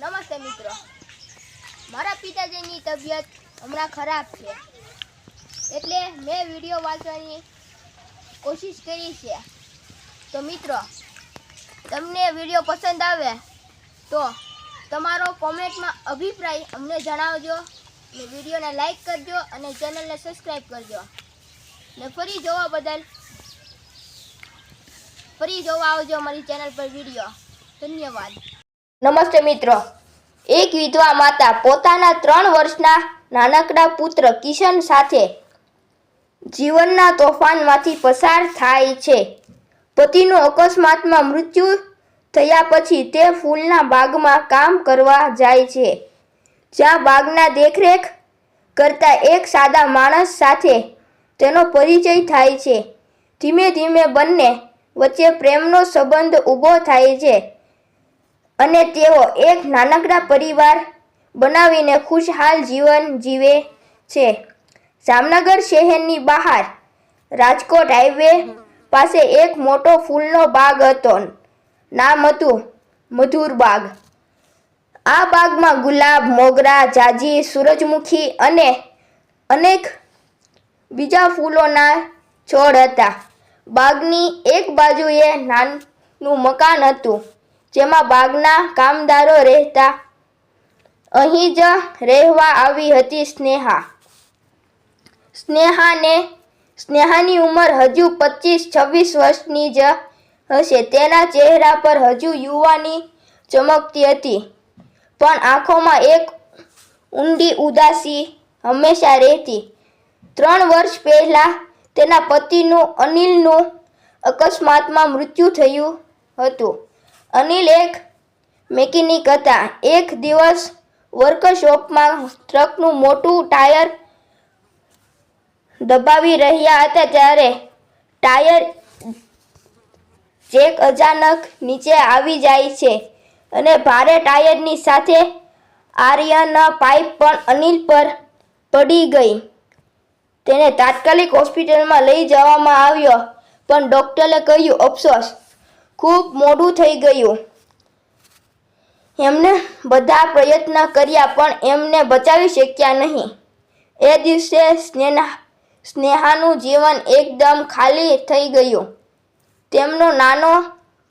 નમસ્તે મિત્રો. મારા પિતાજીની તબિયત હમણાં ખરાબ છે. એટલે મેં વીડિયો વાંચવાની કોશિશ કરી છે. તો મિત્રો, તમને વીડિયો પસંદ આવે તો તમારો કોમેન્ટમાં અભિપ્રાય અમને જણાવજો ને વિડીયોને લાઈક કરજો અને ચેનલને સબસ્ક્રાઈબ કરજો. ને ફરી જોવા બદલ, ફરી જોવા આવજો અમારી ચેનલ પર વીડિયો. ધન્યવાદ. નમસ્તે મિત્રો. એક વિધવા માતા પોતાના ત્રણ વર્ષના નાનકડા પુત્ર કિશન સાથે જીવનના તોફાનમાંથી પસાર થાય છે. પતિનું અકસ્માતમાં મૃત્યુ થયા પછી તે ફૂલના બાગમાં કામ કરવા જાય છે. જ્યાં બાગના દેખરેખ કરતા એક સાદા માણસ સાથે તેનો પરિચય થાય છે. ધીમે ધીમે બંને વચ્ચે પ્રેમનો સંબંધ ઊભો થાય છે. અને તેઓ એક નાનકડા પરિવાર બનાવીને ખુશહાલ જીવન જીવે છે. જામનગર શહેરની બહાર રાજકોટ હાઈવે પાસે એક મોટો ફૂલનો બાગ હતો. નામ હતું મધુર બાગ. આ બાગમાં ગુલાબ, મોગરા, જાજી, સૂરજમુખી અને અનેક બીજા ફૂલોના છોડ હતા. બાગની એક બાજુએ નાનું મકાન હતું. જેમાં બાગના કામદારો રહેતા. અહીં જ રહેવા આવી હતી સ્નેહા. સ્નેહાને, સ્નેહાની ઉંમર હજુ પચીસ, છવ્વીસ વર્ષની જ હશે. તેના ચહેરા પર હજુ યુવાની ચમકતી હતી. પણ આંખોમાં એક ઊંડી ઉદાસી હંમેશા રહેતી. ત્રણ વર્ષ પહેલાં તેના પતિનું અનિલનું અકસ્માતમાં મૃત્યુ થયું હતું. અનિલ એક મેકેનિક હતા. એક દિવસ વર્કશોપમાં ટ્રકનું મોટું ટાયર દબાવી રહ્યા હતા ત્યારે ટાયર ચેક અચાનક નીચે આવી જાય છે અને ભારે ટાયરની સાથે આર્યના પાઇપ પણ અનિલ પર પડી ગઈ. તેને તાત્કાલિક હોસ્પિટલમાં લઈ જવામાં આવ્યો, પણ ડૉક્ટરે કહ્યું, અફસોસ ખૂબ મોડું થઈ ગયું. એમને બધા પ્રયત્ન કર્યા, પણ એમને બચાવી શક્યા નહીં. એ દિવસે સ્નેહા, સ્નેહાનું જીવન એકદમ ખાલી થઈ ગયું. તેમનો નાનો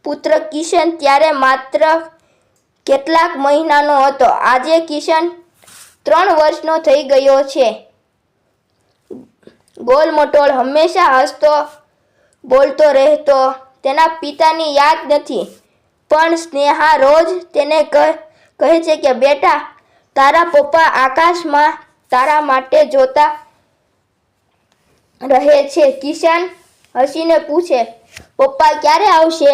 પુત્ર કિશન ત્યારે માત્ર કેટલાક મહિનાનો હતો. આજે કિશન ત્રણ વર્ષનો થઈ ગયો છે. ગોલ મટોળ હંમેશા હસતો, બોલતો રહેતો તેના પિતાની યાદ નથી. પણ સ્નેહા રોજ તેને કહે છે કે, બેટા, તારા પપ્પા આકાશમાં તારા માટે જોતા રહે છે. કિશન હસીને પૂછે, પપ્પા ક્યારે આવશે?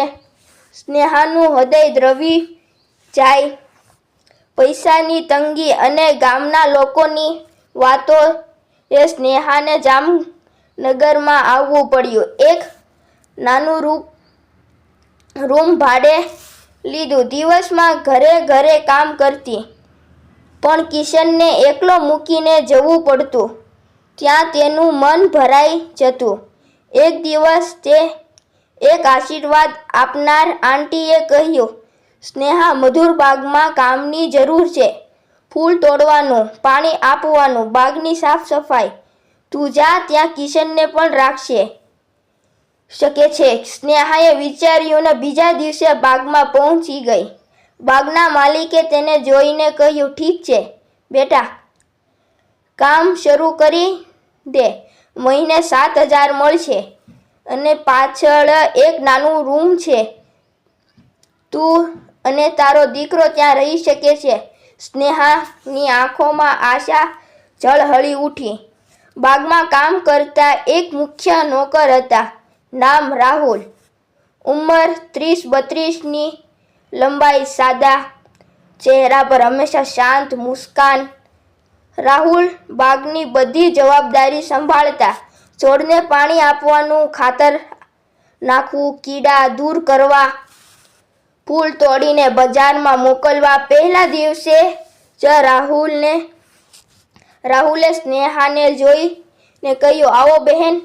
સ્નેહાનું હૃદય દ્રવી જાય. પૈસાની તંગી અને ગામના લોકોની વાતો એ સ્નેહાને જામનગરમાં આવવું પડ્યું. એક નાનું રૂપ રૂમ ભાડે લીધું. દિવસમાં ઘરે ઘરે કામ કરતી. પણ કિશનને એકલો મૂકીને જવું પડતું. ત્યાં તેનું મન ભરાઈ જતું. એક દિવસ તે એક આશીર્વાદ આપનાર આંટીએ કહ્યું, સ્નેહા, મધુર બાગમાં કામની જરૂર છે. ફૂલ તોડવાનું, પાણી આપવાનું, બાગની સાફ સફાઈ. તું જા, ત્યાં કિશનને પણ રાખશે શકે છે. સ્નેહાએ વિચાર્યું ને બીજા દિવસે બાગમાં પહોંચી ગઈ. બાગના માલિકે તેને જોઈને કહ્યું, ઠીક છે, બેટા, કામ શરૂ કરી દે. મહિને સાત હજાર મળશે અને પાછળ એક નાનું રૂમ છે. તું અને તારો દીકરો ત્યાં રહી શકે છે. સ્નેહાની આંખોમાં આશા ઝળહળી ઉઠી. બાગમાં કામ કરતા એક મુખ્ય નોકર હતા. નામ રાહુલ. ઉંમર ત્રીસ બત્રીસની લંબાઈ સાદા, ચહેરા પર હંમેશા શાંત, મુસ્કાન. રાહુલ બાગની બધી જવાબદારી સંભાળતા, છોડને પાણી આપવાનું ખાતર નાખવું, કીડા દૂર કરવા, ફૂલ તોડીને બજારમાં મોકલવા. પહેલા દિવસે જ રાહુલને, રાહુલે સ્નેહાને જોઈને કહ્યું, આવો બહેન,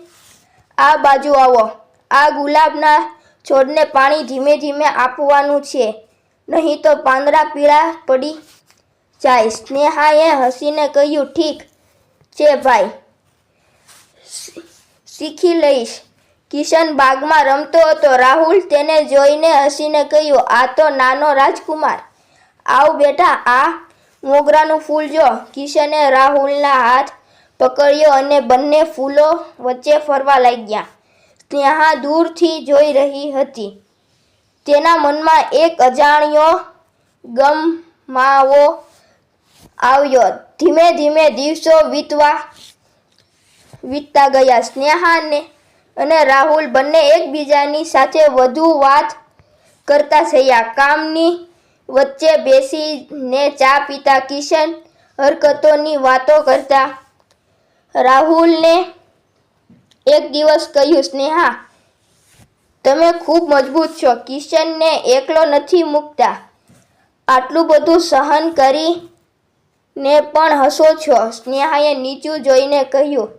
આ બાજુ આવો. આ ગુલાબના છોડને પાણી ધીમે ધીમે આપવાનું છે, નહીં તો પાંદડા પીળા પડી જાય. સ્નેહાએ હસીને કહ્યું, ઠીક છે ભાઈ, શીખી લઈશ. કિશન બાગમાં રમતો હતો. રાહુલ તેને જોઈને હસીને કહ્યું, આ તો નાનો રાજકુમાર. આવ બેટા, આ મોગરાનું ફૂલ જો. કિશને રાહુલના હાથ પકડ્યો અને બંને ફૂલો વચ્ચે ફરવા લાગ્યા. સ્નેહા દૂરથી જોઈ રહી હતી. તેના મનમાં એક અજાણ્યો ગમમાવો આવ્યો. ધીમે ધીમે દિવસો વીતવા વીતતા ગયા. સ્નેહાને અને રાહુલ બંને એકબીજાની સાથે વધુ વાત કરતા થયા. કામની વચ્ચે બેસીને ચા પીતા કિશન હરકતોની વાતો કરતા રાહુલને એક દિવસ કહ્યું, સ્નેહા, તમે ખૂબ મજબૂત છો. કિશનને એકલો નથી મૂકતા. આટલું બધું સહન કરીને પણ હસો છો. સ્નેહાએ નીચું જોઈને કહ્યું,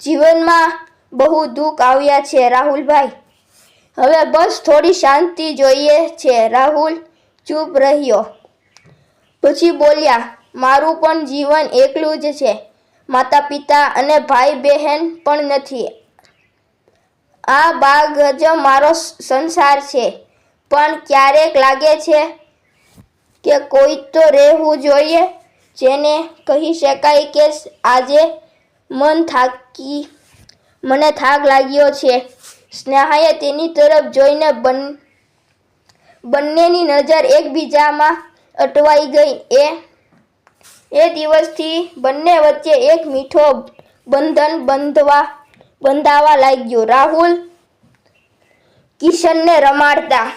જીવનમાં બહુ દુઃખ આવ્યા છે, રાહુલભાઈ. હવે બસ થોડી શાંતિ જોઈએ છે. રાહુલ ચૂપ રહ્યો. પછી બોલ્યા, મારું પણ જીવન એકલું જ છે. માતા પિતા અને ભાઈ બહેન પણ નથી. આ બાગ જ મારો સંસાર છે. પણ ક્યારેક લાગે છે કે કોઈ તો રહેવું જોઈએ, જેને કહી શકાય કે આજે મન થાકી, મને થાક લાગ્યો છે. સ્નેહાએ તેની તરફ જોઈને બન, બંનેની નજર એકબીજામાં અટવાઈ ગઈ. એ એ દિવસથી બંને વચ્ચે એક મીઠો બંધન બંધવા બંધાવા લાગ્યું. રાહુલ કિશનને રમાડતા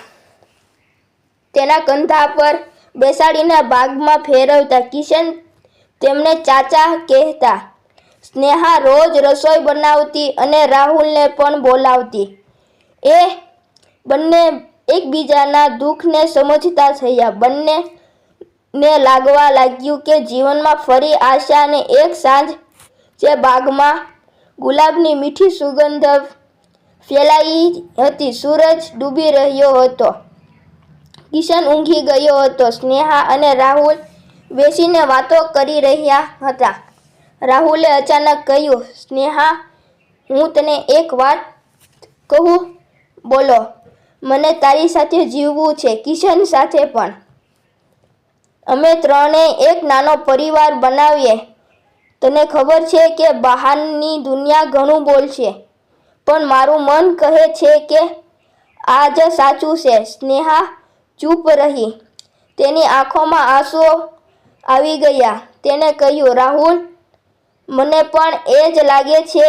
તેના કંધા પર બેસાડીને ભાગમાં ફેરવતા કિશન તેમને ચાચા કહેતા, સ્નેહા રોજ રસોઈ બનાવતી અને રાહુલને પણ બોલાવતી. એ બંને એકબીજાના દુઃખને સમજતા થયા. બંને ને લાગવા લાગ્યું કે જીવનમાં ફરી આશાને એક સાંજ જે બાગમાં ગુલાબની મીઠી સુગંધ ફેલાઈ હતી. સૂરજ ડૂબી રહ્યો હતો. કિશન ઊંઘી ગયો હતો. સ્નેહા અને રાહુલ બેસીને વાતો કરી રહ્યા હતા. રાહુલે અચાનક કહ્યું, સ્નેહા, હું તને એક વાત કહું? બોલો. મને તારી સાથે જીવવું છે, કિશન સાથે પણ. અમે ત્રણે એક નાનો પરિવાર બનાવીએ. તને ખબર છે કે બહારની દુનિયા ઘણું બોલશે, પણ મારું મન કહે છે કે આ જ સાચું છે. સ્નેહા ચૂપ રહી. તેની આંખોમાં આંસુ આવી ગયા. તેને કહ્યું, રાહુલ, મને પણ એ જ લાગે છે,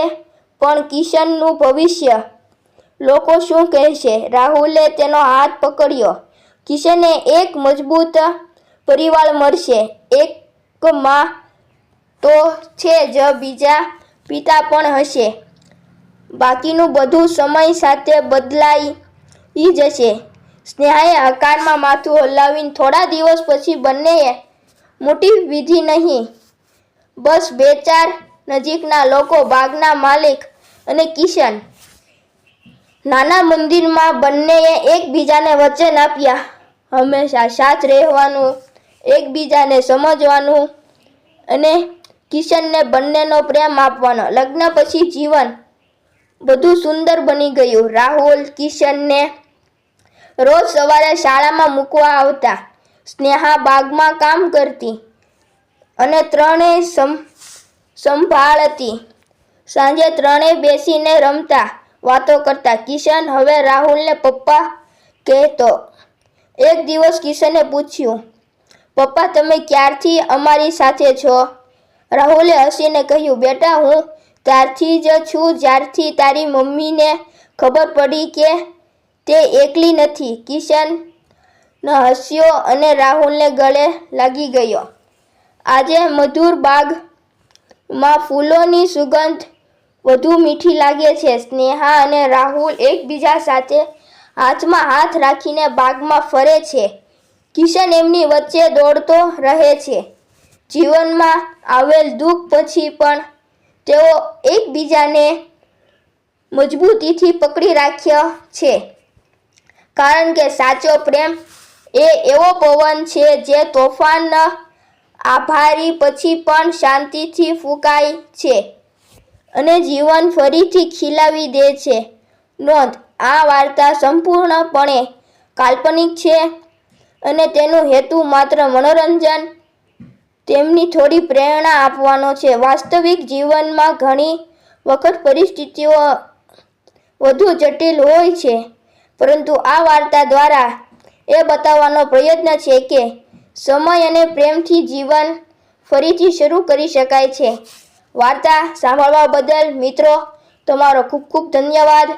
પણ કિશનનું ભવિષ્ય લોકો શું કહેશે? રાહુલે તેનો હાથ પકડ્યો. કિશને એક મજબૂત પરિવાર મળશે. એક માં તો છે જ બીજા પિતા પણ હશે. બાકીનું બધું સમય સાથે બદલાઈ જશે. સ્નેહાએ હકારમાં માથું હલાવીને થોડા દિવસ પછી બંનેએ મોટી વિધિ નહીં. બસ બે ચાર નજીકના લોકો, બાગના માલિક અને કિશન. નાના મંદિરમાં બંનેએ એકબીજાને વચન આપ્યા. હંમેશા સાથ રહેવાનું, એકબીજાને સમજવાનું અને કિશનને બંનેનો પ્રેમ આપવાનો. લગ્ન પછી જીવન બધું સુંદર બની ગયું. રાહુલ કિશનને રોજ સવારે શાળામાં મૂકવા આવતા. સ્નેહા બાગમાં કામ કરતી અને ત્રણેય સમ, સંભાળતી. સાંજે ત્રણેય બેસીને રમતા, વાતો કરતા. કિશન હવે રાહુલને પપ્પા કહેતો. એક દિવસ કિશને પૂછ્યું, પપ્પા, તમે ક્યારથી અમારી સાથે છો? રાહુલે હસીને કહ્યું, બેટા, હું ત્યારથી જ છું. જ્યારથી તારી મમ્મીને ખબર પડી કે તે એકલી નથી. કિશન હસ્યો અને રાહુલને ગળે લાગી ગયો. આજે મધુર બાગમાં ફૂલોની સુગંધ વધુ મીઠી લાગે છે. સ્નેહા અને રાહુલ એકબીજા સાથે હાથમાં હાથ રાખીને બાગમાં ફરે છે. કિશન એમની વચ્ચે દોડતો રહે છે. જીવનમાં આવેલ દુઃખ પછી પણ તેઓ એકબીજાને મજબૂતીથી પકડી રાખ્યા છે. કારણ કે સાચો પ્રેમ એ એવો પવન છે જે તોફાન આભારી પછી પણ શાંતિથી ફૂંકાય છે અને જીવન ફરીથી ખીલાવી દે છે. નોંધ, આ વાર્તા સંપૂર્ણપણે કાલ્પનિક છે અને તેનો હેતુ માત્ર મનોરંજન તેમની થોડી પ્રેરણા આપવાનો છે. વાસ્તવિક જીવનમાં ઘણી વખત પરિસ્થિતિઓ વધુ જટિલ હોય છે, પરંતુ આ વાર્તા દ્વારા એ બતાવવાનો પ્રયત્ન છે કે સમય અને પ્રેમથી જીવન ફરીથી શરૂ કરી શકાય છે. વાર્તા સાંભળવા બદલ મિત્રો, તમારો ખૂબ ખૂબ ધન્યવાદ.